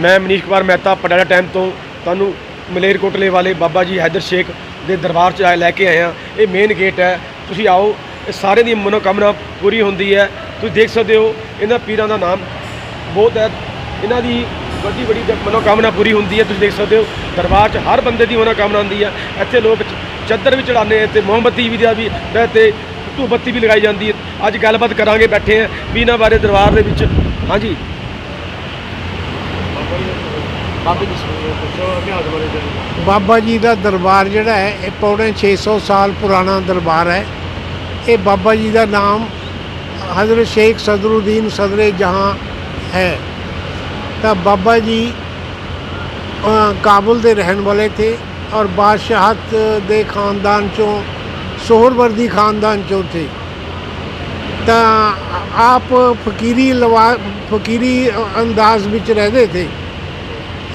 ਮੈਂ ਮਨੀਸ਼ ਕੁਮਾਰ ਮਹਿਤਾ, ਪਟਿਆਲਾ ਟਾਈਮ ਤੋਂ ਤੁਹਾਨੂੰ ਮਲੇਰਕੋਟਲੇ ਵਾਲੇ ਬਾਬਾ ਜੀ ਹੈਦਰ ਸ਼ੇਖ ਦੇ ਦਰਬਾਰ 'ਚ ਆ- ਲੈ ਕੇ ਆਇਆ ਇਹ ਮੇਨ ਗੇਟ ਹੈ। ਤੁਸੀਂ ਆਓ, ਇਹ ਸਾਰੇ ਦੀ ਮਨੋਕਾਮਨਾ ਪੂਰੀ ਹੁੰਦੀ ਹੈ। ਤੁਸੀਂ ਦੇਖ ਸਕਦੇ ਹੋ, ਇਹਨਾਂ ਪੀਰਾਂ ਦਾ ਨਾਮ ਬਹੁਤ ਹੈ। ਇਹਨਾਂ ਦੀ ਵੱਡੀ ਵੱਡੀ ਮਨੋਕਾਮਨਾ ਪੂਰੀ ਹੁੰਦੀ ਹੈ। ਤੁਸੀਂ ਦੇਖ ਸਕਦੇ ਹੋ, ਦਰਬਾਰ 'ਚ ਹਰ ਬੰਦੇ ਦੀ ਮਨੋਕਾਮਨਾ ਹੁੰਦੀ ਹੈ। ਇੱਥੇ ਲੋਕ ਚ- ਚੱਦਰ ਵੀ ਚੜਾਉਂਦੇ ਆ ਤੇ ਮੋਮਬੱਤੀ ਵੀ ਦਾ ਵੀ, ਤੇ- ਤੇ ਧੂਫ-ਬੱਤੀ ਵੀ ਲਗਾਈ ਜਾਂਦੀ ਹੈ। ਅੱਜ ਗੱਲਬਾਤ ਕਰਾਂਗੇ, ਬੈਠੇ ਆ ਵੀ ਇਹਨਾਂ ਬਾਰੇ ਦਰਬਾਰ ਦੇ ਵਿੱਚ। ਹਾਂਜੀ। ਬਾਬੇ ਜੀ ਪੁੱਛੋ ਇਤਿਹਾਸ ਬਾਰੇ ਬਾਬਾ ਜੀ ਦਾ ਦਰਬਾਰ ਜਿਹੜਾ ਹੈ ਇਹ ਪੌਣੇ 600 ਸਾਲ ਪੁਰਾਣਾ ਦਰਬਾਰ ਹੈ। ਇਹ ਬਾਬਾ ਜੀ ਦਾ ਨਾਮ ਹਜ਼ਰਤ ਸ਼ੇਖ ਸਦਰੁਦੀਨ ਸਦਰੇ ਜਹਾਂ ਹੈ। ਤਾਂ ਬਾਬਾ ਜੀ ਅ, ਕਾਬੁਲ ਦੇ ਰਹਿਣ ਵਾਲੇ ਥੇ ਔਰ ਬਾਦਸ਼ਾਹਤ ਦੇ ਖਾਨਦਾਨ ਚੋਂ ਸੋਹਰਵਰਦੀ ਖਾਨਦਾਨ ਚੋਂ ਥੇ। ਤਾਂ ਆਪ ਫਕੀਰੀ ਲਵਾ ਫਕੀਰੀ ਅੰਦਾਜ਼ ਵਿੱਚ ਰਹਿੰਦੇ ਥੇ।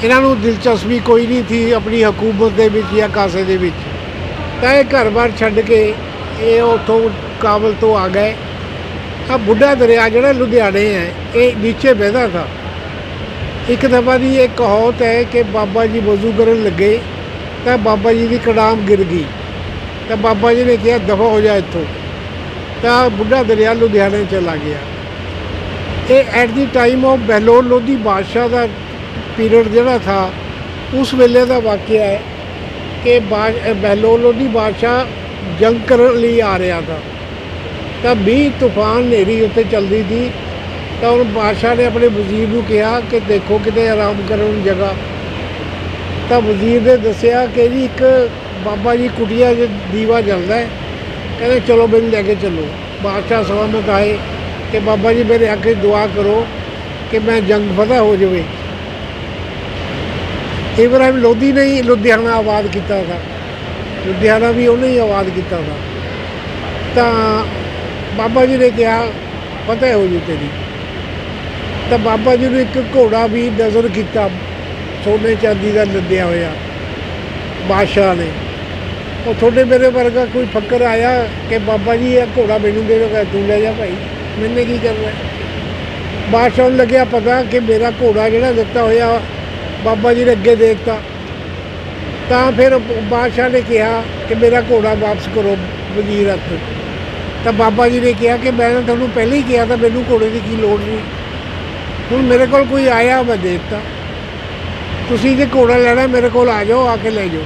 ਇਹਨਾਂ ਨੂੰ ਦਿਲਚਸਪੀ ਕੋਈ ਨਹੀਂ ਸੀ ਆਪਣੀ ਹਕੂਮਤ ਦੇ ਵਿੱਚ ਜਾਂ ਕਾਸੇ ਦੇ ਵਿੱਚ। ਤਾਂ ਇਹ ਘਰ-ਬਾਰ ਛੱਡ ਕੇ ਇਹ ਉੱਥੋਂ ਕਾਬਲ ਤੋਂ ਆ ਗਏ। ਆ ਬੁੱਢਾ ਦਰਿਆ ਜਿਹੜਾ ਲੁਧਿਆਣੇ ਹੈ, ਇਹ ਨੀਚੇ ਵਹਿੰਦਾ ਥਾ। ਇੱਕ ਦਫਾ ਦੀ ਇਹ ਕਹਾਵਤ ਹੈ ਕਿ ਬਾਬਾ ਜੀ ਵਜ਼ੂ ਕਰਨ ਲੱਗੇ, ਤਾਂ ਬਾਬਾ ਜੀ ਦੀ ਕੜਾਮ ਗਿਰ ਗਈ। ਤਾਂ ਬਾਬਾ ਜੀ ਨੇ ਕਿਹਾ, ਦਫਾ ਹੋ ਜਾ ਇੱਥੋਂ। ਤਾਂ ਬੁੱਢਾ ਦਰਿਆ ਲੁਧਿਆਣੇ ਚਲਾ ਗਿਆ। ਇਹ at the time of Bahlol Lodhi ਬਾਦਸ਼ਾਹ ਦਾ ਪੀਰੀਅਡ ਜਿਹੜਾ ਥਾ, ਉਸ ਵੇਲੇ ਦਾ ਵਾਕਿਆ ਹੈ ਕਿ ਬਾਦ- ਬਹਿਲੋਲ ਲੋਧੀ ਬਾਦਸ਼ਾਹ ਜੰਗ ਕਰਨ ਲਈ ਆ ਰਿਹਾ ਥਾ। ਤਾਂ 20 ਤੂਫਾਨ, ਹਨੇਰੀ ਉੱਤੇ ਚੱਲਦੀ ਸੀ, ਤਾਂ ਉਹ ਬਾਦਸ਼ਾਹ ਨੇ ਆਪਣੇ ਵਜ਼ੀਰ ਨੂੰ ਕਿਹਾ ਕਿ ਦੇਖੋ ਕਿਤੇ ਆਰਾਮ ਕਰਨ ਨੂੰ ਜਗ੍ਹਾ। ਤਾਂ ਵਜ਼ੀਰ ਨੇ ਦੱਸਿਆ ਕਿ ਜੀ ਇੱਕ ਬਾਬਾ ਜੀ ਕੁਟੀਆ 'ਚ ਦੀਵਾ ਜਲਦਾ ਹੈ, ਕਹਿੰਦੇ ਚਲੋ ਮੈਨੂੰ ਲੈ ਕੇ ਚੱਲੋ। ਬਾਦਸ਼ਾਹ ਸਲਾਮਤ ਆਏ ਕਿ ਬਾਬਾ ਜੀ ਮੇਰੇ ਅੱਗੇ ਦੁਆ ਕਰੋ ਕਿ ਮੈਂ ਜੰਗ ਫਤਿਹ ਹੋ ਜਾਵੇ। ਇਬਰਾਹਿਮ ਲੋਧੀ ਨੇ ਹੀ ਲੁਧਿਆਣਾ ਆਬਾਦ ਕੀਤਾ था ਲੁਧਿਆਣਾ ਵੀ ਉਹਨੇ ਹੀ ਆਬਾਦ ਕੀਤਾ था ਤਾਂ ਬਾਬਾ ਜੀ ਨੇ ਕਿਹਾ, ਪਤਾ ਹੋ ਜੀ ਤੇਰੀ। ਤਾਂ ਬਾਬਾ ਜੀ ਨੂੰ ਇੱਕ ਘੋੜਾ ਵੀ ਨਜ਼ਰ ਕੀਤਾ। ਸੋਨੇ ਚਾਂਦੀ ਦਾ ਲੱਦਿਆ ਹੋਇਆ ਬਾਦਸ਼ਾਹ ਨੇ। ਉਹ ਤੁਹਾਡੇ ਮੇਰੇ ਵਰਗਾ ਕੋਈ ਫੱਕਰ ਆਇਆ ਕਿ ਬਾਬਾ ਜੀ ਇਹ ਘੋੜਾ ਮੈਨੂੰ ਦੇ ਦਿਓ, ਤੂੰ ਲੈ ਜਾ ਭਾਈ। ਮੈਨੇ ਕੀ ਕਰਨਾ? ਬਾਦਸ਼ਾਹ ਨੂੰ ਲੱਗਿਆ ਪਤਾ ਕਿ ਮੇਰਾ ਘੋੜਾ ਜਿਹੜਾ ਦਿੱਤਾ ਹੋਇਆ ਬਾਬਾ ਜੀ ਨੇ ਅੱਗੇ ਦੇਖਤਾ। ਤਾਂ ਫਿਰ ਬਾਦਸ਼ਾਹ ਨੇ ਕਿਹਾ ਕਿ ਮੇਰਾ ਘੋੜਾ ਵਾਪਸ ਕਰੋ ਵਜ਼ੀਰ ਹੱਥ। ਤਾਂ ਬਾਬਾ ਜੀ ਨੇ ਕਿਹਾ ਕਿ ਮੈਂ ਤਾਂ ਤੁਹਾਨੂੰ ਪਹਿਲਾਂ ਹੀ ਕਿਹਾ ਤਾਂ ਮੈਨੂੰ ਘੋੜੇ ਦੀ ਕੀ ਲੋੜ ਨਹੀਂ ਹੁਣ ਮੇਰੇ ਕੋਲ ਕੋਈ ਆਇਆ ਮੈਂ ਦੇ ਤੁਸੀਂ ਜੇ ਘੋੜਾ ਲੈਣਾ ਮੇਰੇ ਕੋਲ ਆ ਜਾਓ, ਆ ਕੇ ਲੈ ਜਾਓ।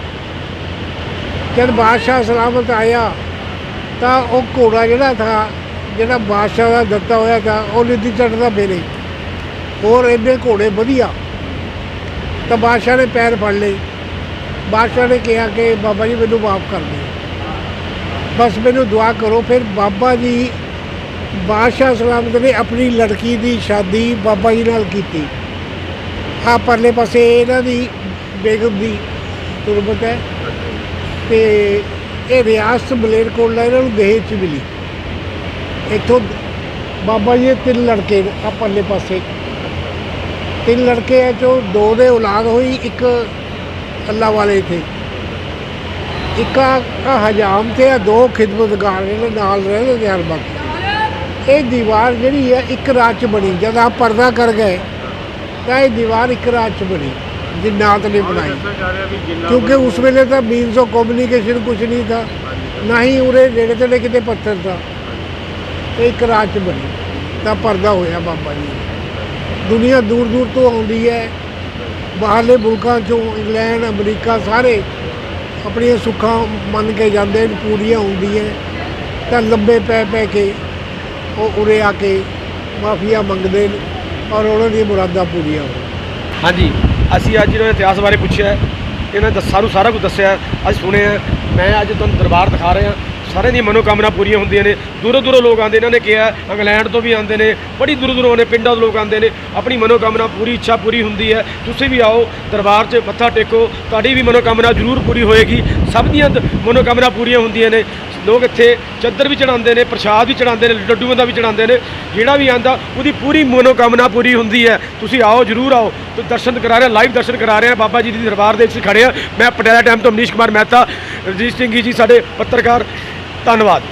ਜਦ ਬਾਦਸ਼ਾਹ ਸਲਾਮਤ ਆਇਆ, ਤਾਂ ਉਹ ਘੋੜਾ ਜਿਹੜਾ ਥਾ, ਜਿਹੜਾ ਬਾਦਸ਼ਾਹ ਦਾ ਦਿੱਤਾ ਹੋਇਆ ਥਾ, ਉਹ ਨਿੱਧੀ ਚੜਦਾ ਮੇਰੇ ਹੋਰ ਇਹਦੇ ਘੋੜੇ ਵਧੀਆ। ਤਾਂ ਬਾਦਸ਼ਾਹ ਨੇ ਪੈਰ ਫੜ ਲਏ। ਬਾਦਸ਼ਾਹ ਨੇ ਕਿਹਾ ਕਿ ਬਾਬਾ ਜੀ ਮੈਨੂੰ ਮਾਫ ਕਰ ਦਿਓ। ਬਸ ਮੈਨੂੰ ਦੁਆ ਕਰੋ, ਫਿਰ ਬਾਬਾ ਜੀ ਬਾਦਸ਼ਾਹ ਸਲਾਮਤ ਨੇ ਆਪਣੀ ਲੜਕੀ ਦੀ ਸ਼ਾਦੀ ਬਾਬਾ ਜੀ ਨਾਲ ਕੀਤੀ। ਆ ਪਰਲੇ ਪਾਸੇ ਇਹਨਾਂ ਦੀ ਬੇਗਮ ਦੀ ਤੁਰਬਤ ਹੈ। ਤੇ ਇਹ ਰਿਆਸਤ ਮਲੇਰਕੋਟਲਾ ਇਹਨਾਂ ਨੂੰ ਦਹੇਜ ਚ ਮਿਲੀ। ਇੱਥੋਂ ਬਾਬਾ ਜੀ ਦੇ ਤਿੰਨ ਲੜਕੇ ਨੇ ਆ ਪਰਲੇ ਪਾਸੇ। ਤਿੰਨ ਲੜਕੇ ਹੈ ਜੋ ਦੋ ਦੇ ਔਲਾਦ ਹੋਈ ਇੱਕ ਅੱਲਾ ਵਾਲੇ ਥੇ ਇੱਕ ਹਜਾਮ ਤੇ ਆ ਦੋ ਖਿਦਮਤਗਾਰ ਇਹਨਾਂ ਨਾਲ ਰਹਿੰਦੇ ਨੇ ਹਰ ਵਕਤ ਇਹ ਦੀਵਾਰ ਜਿਹੜੀ ਹੈ ਇੱਕ ਰਾਤ ਚ ਬਣੀ ਜਦ ਆ ਪਰਦਾ ਕਰ ਗਏ ਤਾਂ ਇਹ ਦੀਵਾਰ ਇੱਕ ਰਾਤ ਚ ਬਣੀ ਜਿੰਨਾਤ ਨੇ ਬਣਾਈ। ਕਿਉਂਕਿ ਉਸ ਵੇਲੇ ਤਾਂ ਮੀਨਸ ਆਫ ਕਮਿਊਨੀਕੇਸ਼ਨ ਕੁਝ ਨਹੀਂ ਥਾ ਨਾ ਹੀ ਉਰੇ ਨੇੜੇ ਤੇੜੇ ਕਿਤੇ ਪੱਥਰ ਤੇ ਇੱਕ ਰਾਤ ਚ ਬਣੀ ਤਾਂ ਪਰਦਾ ਹੋਇਆ ਬਾਬਾ ਜੀ। ਦੁਨੀਆ ਦੂਰ ਦੂਰ ਤੋਂ ਆਉਂਦੀ ਹੈ। ਬਾਹਰਲੇ ਮੁਲਕਾਂ ਚੋਂ ਇੰਗਲੈਂਡ, ਅਮਰੀਕਾ ਸਾਰੇ ਆਪਣੀਆਂ ਸੁੱਖਾਂ ਮੰਨ ਕੇ ਜਾਂਦੇ ਨੇ, ਪੂਰੀਆਂ ਹੁੰਦੀਆਂ ਤਾਂ ਲੰਬੇ ਪੈ ਪੈ ਕੇ ਉਹ ਉਰੇ ਆ ਕੇ ਮਾਫੀਆ ਮੰਗਦੇ ਨੇ ਔਰ ਉਹਨਾਂ ਦੀਆਂ ਮੁਰਾਦਾਂ ਪੂਰੀਆਂ ਹੋ ਹਾਂਜੀ, ਅਸੀਂ ਅੱਜ ਇਹਨਾਂ ਦੇ ਇਤਿਹਾਸ ਬਾਰੇ ਪੁੱਛਿਆ ਇਹਨਾਂ ਨੇ ਦੱਸ- ਸਾਨੂੰ ਸਾਰਾ ਕੁਝ ਦੱਸਿਆ ਅੱਜ ਸੁਣਿਆ ਮੈਂ ਅੱਜ ਤੁਹਾਨੂੰ ਦਰਬਾਰ ਦਿਖਾ ਰਿਹਾ ਸਾਰਿਆਂ ਦੀਆਂ ਮਨੋਕਾਮਨਾ ਪੂਰੀਆਂ ਹੁੰਦੀਆਂ ਨੇ। ਦੂਰੋਂ ਦੂਰੋਂ ਲੋਕ ਆਉਂਦੇ ਇਹਨਾਂ ਨੇ ਕਿਹਾ, ਇੰਗਲੈਂਡ ਤੋਂ ਵੀ ਆਉਂਦੇ ਨੇ, ਬੜੀ ਦੂਰੋਂ ਦੂਰੋਂ ਆਉਂਦੇ ਪਿੰਡਾਂ ਤੋਂ ਲੋਕ ਆਉਂਦੇ ਨੇ। ਆਪਣੀ ਮਨੋਕਾਮਨਾ, ਪੂਰੀ ਇੱਛਾ ਪੂਰੀ ਹੁੰਦੀ ਹੈ। ਤੁਸੀਂ ਵੀ ਆਓ, ਦਰਬਾਰ 'ਚ ਮੱਥਾ ਟੇਕੋ, ਤੁਹਾਡੀ ਵੀ ਮਨੋਕਾਮਨਾ ਜ਼ਰੂਰ ਪੂਰੀ ਹੋਏਗੀ। ਸਭ ਦੀਆਂ ਮਨੋਕਾਮਨਾ ਪੂਰੀਆਂ ਹੁੰਦੀਆਂ ਨੇ। ਲੋਕ ਇੱਥੇ ਚੱਦਰ ਵੀ ਚੜਾਉਂਦੇ ਨੇ, ਪ੍ਰਸ਼ਾਦ ਵੀ ਚੜਾਉਂਦੇ ਨੇ, ਲੱਡੂਆਂ ਦਾ ਵੀ ਚੜਾਉਂਦੇ ਨੇ। ਜਿਹੜਾ ਵੀ ਆਂਦਾ ਉਹਦੀ ਪੂਰੀ ਮਨੋਕਾਮਨਾ ਪੂਰੀ ਹੁੰਦੀ ਹੈ। ਤੁਸੀਂ ਆਓ, ਜਰੂਰ ਆਓ। ਤੇ ਦਰਸ਼ਨ ਕਰਾ ਰਹੇ, ਲਾਈਵ ਦਰਸ਼ਨ ਕਰਾ ਰਹੇ ਹਾਂ ਬਾਬਾ ਜੀ ਦੀ ਦਰਬਾਰ ਦੇ ਵਿੱਚ ਖੜੇ ਆ। ਮੈਂ ਪਟਿਆਲਾ ਟਾਈਮ ਤੋਂ ਮਨੀਸ਼ ਕੁਮਾਰ ਮਹਿਤਾ ਰਜੀਤ ਸਿੰਘ ਜੀ, ਸਾਡੇ ਪੱਤਰਕਾਰ ਧੰਨਵਾਦ।